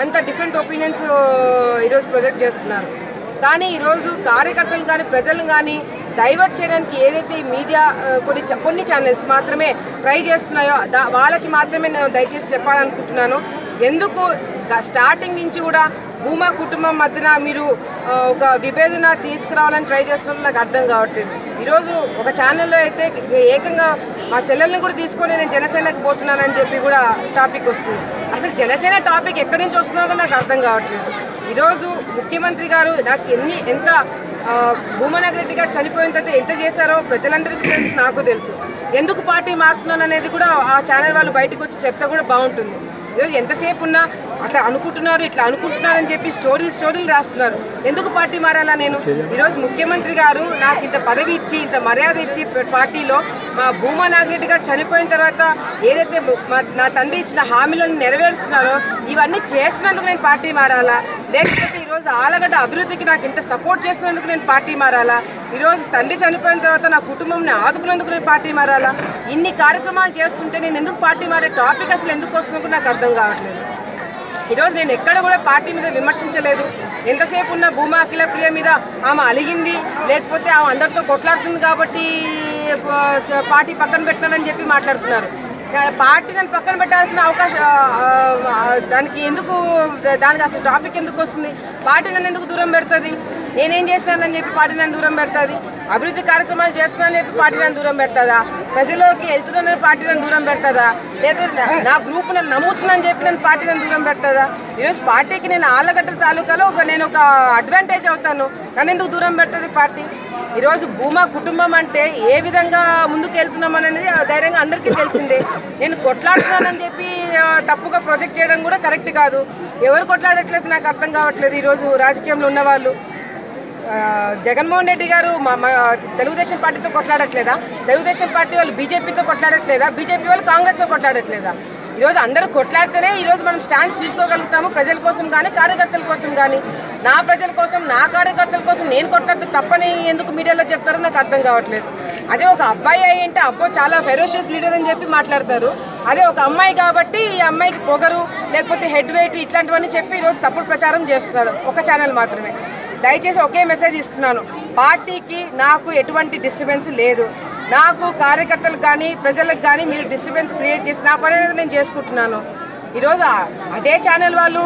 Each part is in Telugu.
అంత డిఫరెంట్ ఒపీనియన్స్ ఈరోజు ప్రొజెక్ట్ చేస్తున్నారు. కానీ ఈరోజు కార్యకర్తలు కానీ ప్రజలను కానీ డైవర్ట్ చేయడానికి ఏదైతే మీడియా కొన్ని కొన్ని ఛానల్స్ మాత్రమే ట్రై చేస్తున్నాయో దా- వాళ్ళకి మాత్రమే నేను దయచేసి చెప్పాలనుకుంటున్నాను. ఎందుకు స్టార్టింగ్ నుంచి కూడా భూమా కుటుంబం మధ్యన మీరు ఒక విభేదన తీసుకురావాలని ట్రై చేస్తున్నారు నాకు అర్థం కావట్లేదు. ఈరోజు ఒక ఛానల్లో అయితే ఏకంగా మా చెల్లెల్ని కూడా తీసుకొని నేను జనసేనకు పోతున్నానని చెప్పి కూడా టాపిక్ వస్తుంది. అసలు జనసేన టాపిక్ ఎక్కడి నుంచి వస్తుందో నాకు అర్థం కావట్లేదు. ఈరోజు ముఖ్యమంత్రి గారు నాకు ఎన్ని ఎంత భూమనగర్ రెడ్డి గారు చనిపోయిన తర్వాత ఎంత చేశారో ప్రజలందరికీ తెలుసు నాకు తెలుసు. ఎందుకు పార్టీ మారుతున్నాను అనేది కూడా ఆ ఛానల్ వాళ్ళు బయటకు వచ్చి చెప్తే కూడా బాగుంటుంది. ఈరోజు ఎంతసేపు ఉన్నా అట్లా అనుకుంటున్నారు ఇట్లా అనుకుంటున్నారు అని చెప్పి స్టోరీలు స్టోరీలు రాస్తున్నారు. ఎందుకు పార్టీ మారాలా నేను? ఈరోజు ముఖ్యమంత్రి గారు నాకు ఇంత పదవి ఇచ్చి ఇంత మర్యాద ఇచ్చి పార్టీలో మా భూమా నాగిరెడ్డి గారు చనిపోయిన తర్వాత ఏదైతే నా తండ్రి ఇచ్చిన హామీలను నెరవేరుస్తున్నారో ఇవన్నీ చేస్తున్నందుకు నేను పార్టీ మారాలా? లేకపోతే ఈరోజు ఆలగడ్డ అభివృద్ధికి నాకు ఇంత సపోర్ట్ చేసినందుకు నేను పార్టీ మారాలా? ఈరోజు తండ్రి చనిపోయిన తర్వాత నా కుటుంబంని ఆదుకునేందుకు నేను పార్టీ మారాలా? ఇన్ని కార్యక్రమాలు చేస్తుంటే నేను ఎందుకు పార్టీ మారే టాపిక్ అసలు ఎందుకు వస్తుందో కూడా నాకు అర్థం కావట్లేదు. ఈరోజు నేను ఎక్కడ కూడా పార్టీ మీద విమర్శించలేదు. ఎంతసేపు ఉన్న భూమా అఖిల ప్రియ మీద ఆమె అలిగింది లేకపోతే ఆమె అందరితో కొట్లాడుతుంది కాబట్టి పార్టీ పక్కన పెట్టినానని చెప్పి మాట్లాడుతున్నారు. పార్టీ నన్ను పక్కన పెట్టాల్సిన అవకాశం దానికి ఎందుకు దానికి అసలు టాపిక్ ఎందుకు వస్తుంది? పార్టీ నన్ను ఎందుకు దూరం పెడుతుంది? నేనేం చేస్తున్నానని చెప్పి పార్టీ నన్ను దూరం పెడుతుంది? అభివృద్ధి కార్యక్రమాలు చేస్తున్నానని చెప్పి పార్టీ నన్ను దూరం పెడుతుందా? ప్రజల్లోకి వెళ్తున్నానని పార్టీ నన్ను దూరం పెడుతుందా? లేదా నా- నా గ్రూప్ నన్ను నమ్ముతుందని చెప్పి నన్ను పార్టీ నన్ను దూరం పెడుతుందా? ఈరోజు పార్టీకి నేను ఆళ్ళగడ్డ తాలూకాలో ఒక నేను ఒక అడ్వాంటేజ్ అవుతాను. నన్ను ఎందుకు దూరం పెడుతుంది పార్టీ? ఈరోజు భూమా కుటుంబం అంటే ఏ విధంగా ముందుకు వెళ్తున్నాం అనేది ధైర్యంగా అందరికీ తెలిసిందే. నేను కొట్లాడుతున్నానని చెప్పి తప్పుగా ప్రొజెక్ట్ చేయడం కూడా కరెక్ట్ కాదు. ఎవరు కొట్లాడట్లేదు నాకు అర్థం కావట్లేదు ఈరోజు రాజకీయంలో ఉన్నవాళ్ళు. జగన్మోహన్ రెడ్డి గారు మా మా తెలుగుదేశం పార్టీతో కొట్లాడట్లేదా? తెలుగుదేశం పార్టీ వాళ్ళు బీజేపీతో కొట్లాడట్లేదా? బీజేపీ వాళ్ళు కాంగ్రెస్తో కొట్లాడట్లేదా? ఈరోజు అందరూ కొట్లాడితేనే ఈరోజు మనం స్టాండ్స్ తీసుకోగలుగుతాము ప్రజల కోసం కానీ కార్యకర్తల కోసం కానీ. నా ప్రజల కోసం నా కార్యకర్తల కోసం నేను కొట్లాడితే తప్పని ఎందుకు మీడియాలో చెప్తారో నాకు అర్థం కావట్లేదు. అదే ఒక అబ్బాయి అయ్యి అంటే అబ్బో చాలా ఫెరోషియస్ లీడర్ అని చెప్పి మాట్లాడతారు. అదే ఒక అమ్మాయి కాబట్టి ఈ అమ్మాయికి పొగరు లేకపోతే హెడ్ వెయిట్ ఇట్లాంటివన్నీ చెప్పి ఈరోజు తప్పుడు ప్రచారం చేస్తున్నారు. ఒక ఛానల్ మాత్రమే. దయచేసి ఒకే మెసేజ్ ఇస్తున్నాను. పార్టీకి నాకు ఎటువంటి డిస్టర్బెన్స్ లేదు. నాకు కార్యకర్తలకు కానీ ప్రజలకు కానీ మీరు డిస్టర్బెన్స్ క్రియేట్ చేసి నా పని అనేది నేను చేసుకుంటున్నాను. ఈరోజు అదే ఛానల్ వాళ్ళు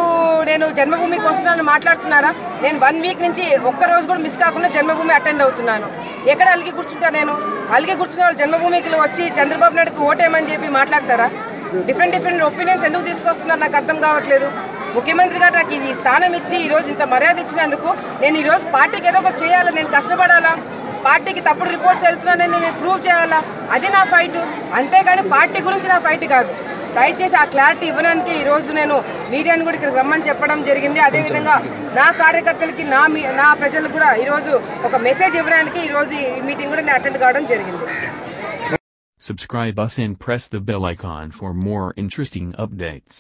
నేను జన్మభూమికి వస్తున్నాను మాట్లాడుతున్నారా? నేను వన్ వీక్ నుంచి ఒక్క రోజు కూడా మిస్ కాకుండా జన్మభూమి అటెండ్ అవుతున్నాను. ఎక్కడ అలిగి కూర్చుంటా నేను? అలిగి కూర్చున్న వాళ్ళు జన్మభూమికి వచ్చి చంద్రబాబు నాయుడుకి ఓటేమని చెప్పి మాట్లాడతారా? డిఫరెంట్ డిఫరెంట్ ఒపీనియన్స్ ఎందుకు తీసుకొస్తున్నారు? నాకు అర్థం కావట్లేదు. ముఖ్యమంత్రి గారు నాకు ఇది స్థానం ఇచ్చి ఈరోజు ఇంత మర్యాద ఇచ్చినందుకు నేను ఈరోజు పార్టీకి ఏదో ఒకటి చేయాలా? నేను కష్టపడాలా? పార్టీకి తప్పుడు రిపోర్ట్స్ వెళ్తున్నానని నేను ప్రూవ్ చేయాలా? అది నా ఫైట్. అంతేగాని పార్టీ గురించి నా ఫైట్ కాదు. దయచేసి ఆ క్లారిటీ ఇవ్వడానికి ఈరోజు నేను మీడియాను కూడా ఇక్కడ రమ్మని చెప్పడం జరిగింది. అదేవిధంగా నా కార్యకర్తలకి నా మీ నా ప్రజలకు కూడా ఈరోజు ఒక మెసేజ్ ఇవ్వడానికి ఈరోజు ఈ మీటింగ్ కూడా నేను అటెండ్ కావడం జరిగింది. Subscribe us and press the bell icon for more interesting updates.